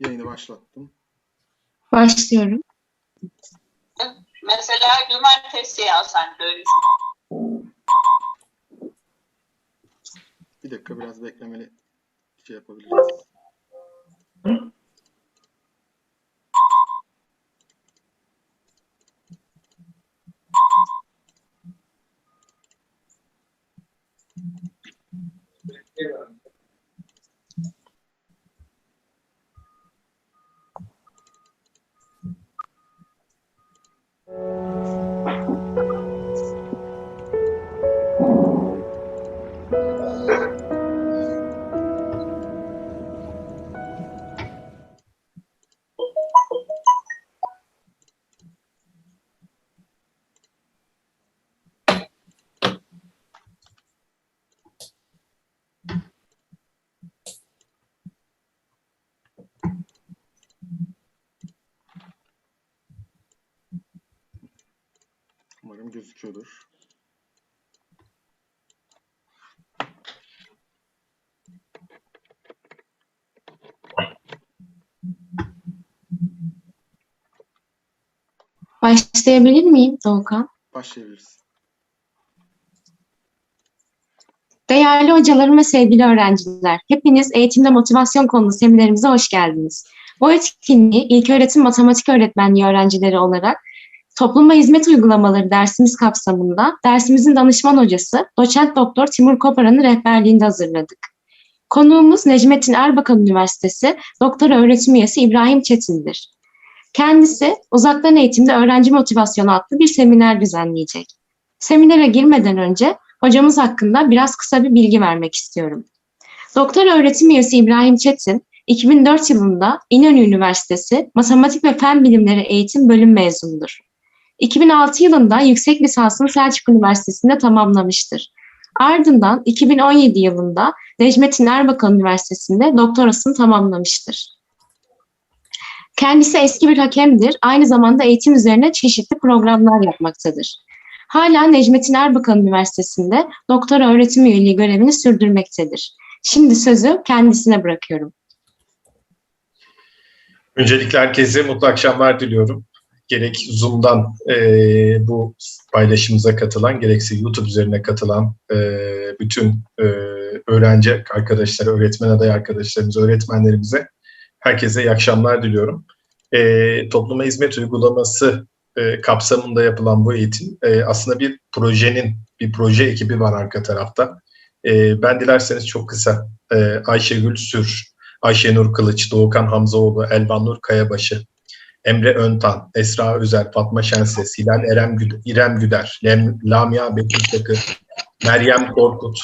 Yayını başlattım. Başlıyorum. Mesela cumartesi de öyle. Bir dakika biraz beklemeli şey yapabiliriz. Umarım gözüküyordur. Başlayabilir miyim Doğukan? Başlayabiliriz. Değerli hocalarım ve sevgili öğrenciler, hepiniz eğitimde motivasyon konulu seminerimize hoş geldiniz. Bu etkinliği İlköğretim Matematik Öğretmenliği öğrencileri olarak Topluma Hizmet Uygulamaları dersimiz kapsamında dersimizin danışman hocası Doçent Doktor Timur Koparan'ın rehberliğinde hazırladık. Konuğumuz Necmettin Erbakan Üniversitesi Doktora Öğretim Üyesi İbrahim Çetin'dir. Kendisi uzaktan eğitimde öğrenci motivasyonu adlı bir seminer düzenleyecek. Seminere girmeden önce hocamız hakkında biraz kısa bir bilgi vermek istiyorum. Doktor öğretim üyesi İbrahim Çetin, 2004 yılında İnönü Üniversitesi Matematik ve Fen Bilimleri Eğitim Bölüm mezunudur. 2006 yılında yüksek lisansını Selçuk Üniversitesi'nde tamamlamıştır. Ardından 2017 yılında Necmettin Erbakan Üniversitesi'nde doktorasını tamamlamıştır. Kendisi eski bir hakemdir, aynı zamanda eğitim üzerine çeşitli programlar yapmaktadır. Hala Necmettin Erbakan Üniversitesi'nde doktora öğretim üyeliği görevini sürdürmektedir. Şimdi sözü kendisine bırakıyorum. Öncelikle herkese mutlu akşamlar diliyorum. Gerek Zoom'dan e, bu paylaşımıza katılan, gerekse YouTube üzerine katılan e, bütün e, öğrenci arkadaşlar, öğretmen aday arkadaşlarımız, öğretmenlerimize herkese iyi akşamlar diliyorum. E, topluma hizmet uygulaması e, kapsamında yapılan bu eğitim e, aslında bir projenin, bir proje ekibi var arka tarafta. E, ben dilerseniz çok kısa e, Ayşegül Sür, Ayşenur Kılıç, Doğukan Hamzaoğlu, Elvanur Kayabaşı, Emre Öntan, Esra Özer, Fatma Şenses, Hilal Erem Güder, İrem Güder, Lem, Lamia Betül Takı, Meryem Korkut,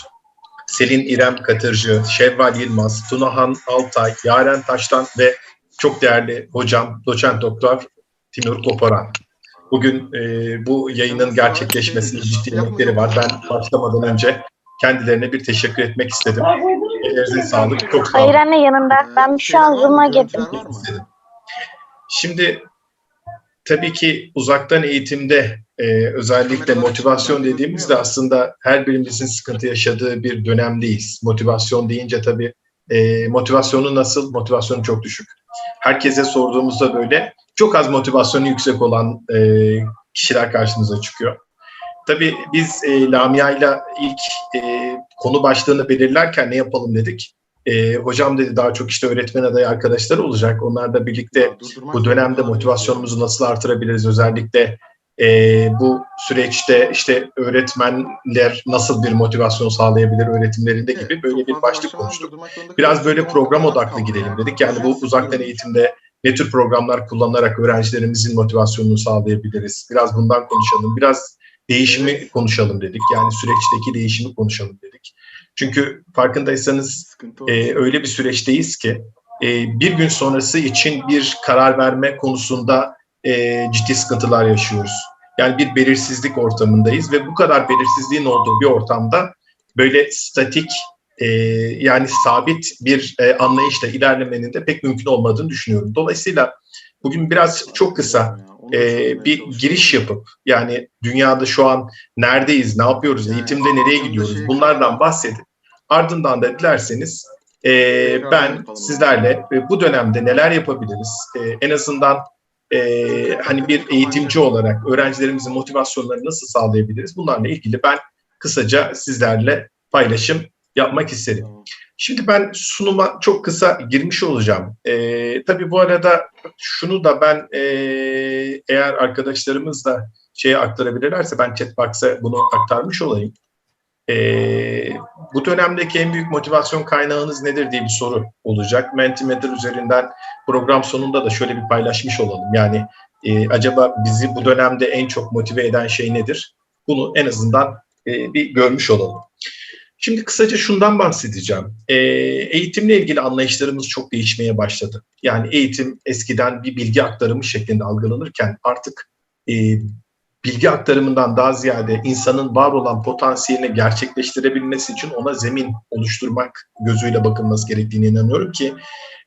Selin İrem Katırcı, Şevval Yılmaz, Tunahan Altay, Yaren Taştan ve çok değerli hocam, doçent doktor Timur Koparan. Bugün e, bu yayının gerçekleşmesinin ciddi emekleri var. Ben başlamadan önce kendilerine bir teşekkür etmek istedim. Ellerinize sağlık. Çok sağ olun. Hayır anne yanında. Ee, Ben şu an? Zoom'a girdim. Şimdi tabii ki uzaktan eğitimde e, özellikle motivasyon dediğimizde aslında her birimizin sıkıntı yaşadığı bir dönemdeyiz. Motivasyon deyince tabii e, motivasyonu nasıl? Motivasyonu çok düşük. Herkese sorduğumuzda böyle çok az motivasyonu yüksek olan e, kişiler karşımıza çıkıyor. Tabii biz e, Lamia'yla ilk e, konu başlığını belirlerken ne yapalım dedik. E, hocam dedi daha çok işte öğretmen adayı arkadaşlar olacak. Onlarla birlikte bu dönemde motivasyonumuzu nasıl artırabiliriz? Özellikle e, bu süreçte işte öğretmenler nasıl bir motivasyon sağlayabilir öğretimlerinde Evet, gibi böyle çok bir başlık konuştuk. Biraz böyle program odaklı gidelim dedik. Yani bu uzaktan eğitimde ne tür programlar kullanarak öğrencilerimizin motivasyonunu sağlayabiliriz? Biraz bundan konuşalım. Biraz değişimi Evet. konuşalım dedik. Yani süreçteki değişimi konuşalım dedik. Çünkü farkındaysanız e, öyle bir süreçteyiz ki e, bir gün sonrası için bir karar verme konusunda e, ciddi sıkıntılar yaşıyoruz. Yani bir belirsizlik ortamındayız ve bu kadar belirsizliğin olduğu bir ortamda böyle statik e, yani sabit bir e, anlayışla ilerlemenin de pek mümkün olmadığını düşünüyorum. Dolayısıyla bugün biraz çok kısa e, bir çalışıyorum. giriş yapıp yani dünyada şu an neredeyiz, ne yapıyoruz, Yani eğitimde nereye gidiyoruz şey- bunlardan bahsedip ardından da dilerseniz Ee, ben sizlerle e, bu dönemde neler yapabiliriz? Ee, en azından e, hani bir eğitimci olarak öğrencilerimizin motivasyonlarını nasıl sağlayabiliriz? Bunlarla ilgili ben kısaca sizlerle paylaşım yapmak isterim. Şimdi ben sunuma çok kısa girmiş olacağım. Ee, tabii bu arada şunu da ben e, eğer arkadaşlarımız da şeye aktarabilirlerse ben chatbox'a bunu aktarmış olayım. Ee, bu dönemdeki en büyük motivasyon kaynağınız nedir diye bir soru olacak. Mentimeter üzerinden program sonunda da şöyle bir paylaşmış olalım. Yani e, acaba bizi bu dönemde en çok motive eden şey nedir? Bunu en azından e, bir görmüş olalım. Şimdi kısaca şundan bahsedeceğim. Ee, eğitimle ilgili anlayışlarımız çok değişmeye başladı. Yani eğitim eskiden bir bilgi aktarımı şeklinde algılanırken artık e, bilgi aktarımından daha ziyade insanın var olan potansiyelini gerçekleştirebilmesi için ona zemin oluşturmak gözüyle bakılması gerektiğine inanıyorum ki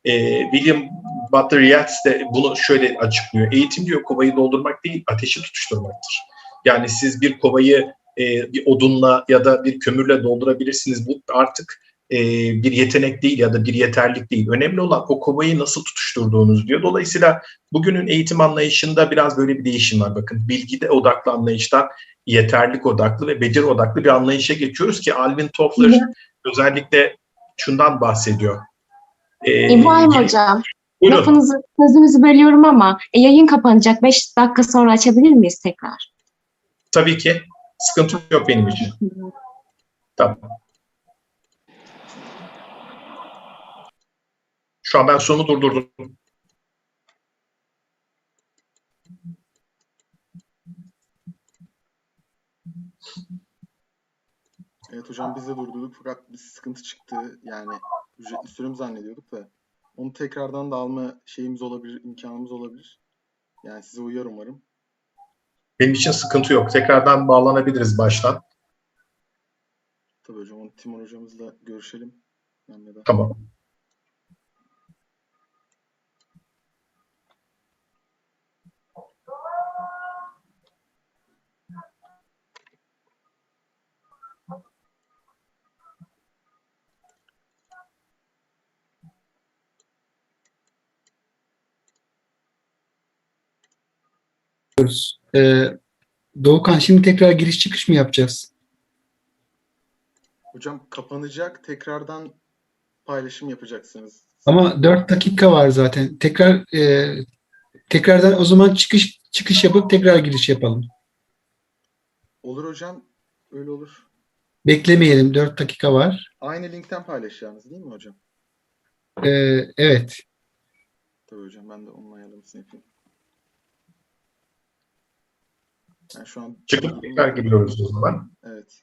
e, William Butler Yeats de bunu şöyle açıklıyor. Eğitim diyor kovayı doldurmak değil, ateşi tutuşturmaktır. Yani siz bir kovayı e, bir odunla ya da bir kömürle doldurabilirsiniz. Bu artık e, bir yetenek değil ya da bir yeterlik değil. Önemli olan o kovayı nasıl tutuşturduğunuz diyor. Dolayısıyla bugünün eğitim anlayışında biraz böyle bir değişim var. Bakın bilgide odaklı anlayıştan yeterlik odaklı ve beceri odaklı bir anlayışa geçiyoruz ki Alvin Toffler özellikle şundan bahsediyor. E, İbrahim Hocam, buyurun. lafınızı, sözünüzü bölüyorum ama e, yayın kapanacak. 5 dakika sonra açabilir miyiz tekrar? Tabii ki sıkıntı yok benim için. Tamam. Şu an ben sonu durdurdum. Evet hocam biz de durdurduk fakat bir sıkıntı çıktı. Yani ücretli sürüm zannediyorduk da. Onu tekrardan da alma şeyimiz olabilir, imkanımız olabilir. Yani size uyar umarım. Benim için sıkıntı yok. Tekrardan bağlanabiliriz baştan. Tabii hocam Timur hocamızla görüşelim. Ben de. Tamam. Yapıyoruz. Ee, Doğukan şimdi tekrar giriş çıkış mı yapacağız? Hocam kapanacak. Tekrardan paylaşım yapacaksınız. Ama 4 dakika var zaten. Tekrar e, tekrardan o zaman çıkış çıkış yapıp tekrar giriş yapalım. Olur hocam. Öyle olur. Beklemeyelim 4 dakika var. Aynı linkten paylaşacağınız değil mi hocam? Ee, evet. Tabii hocam ben de onun ayarlamasını yapayım. Ben şu an Çıkıp tekrar giriyoruz o zaman. Evet.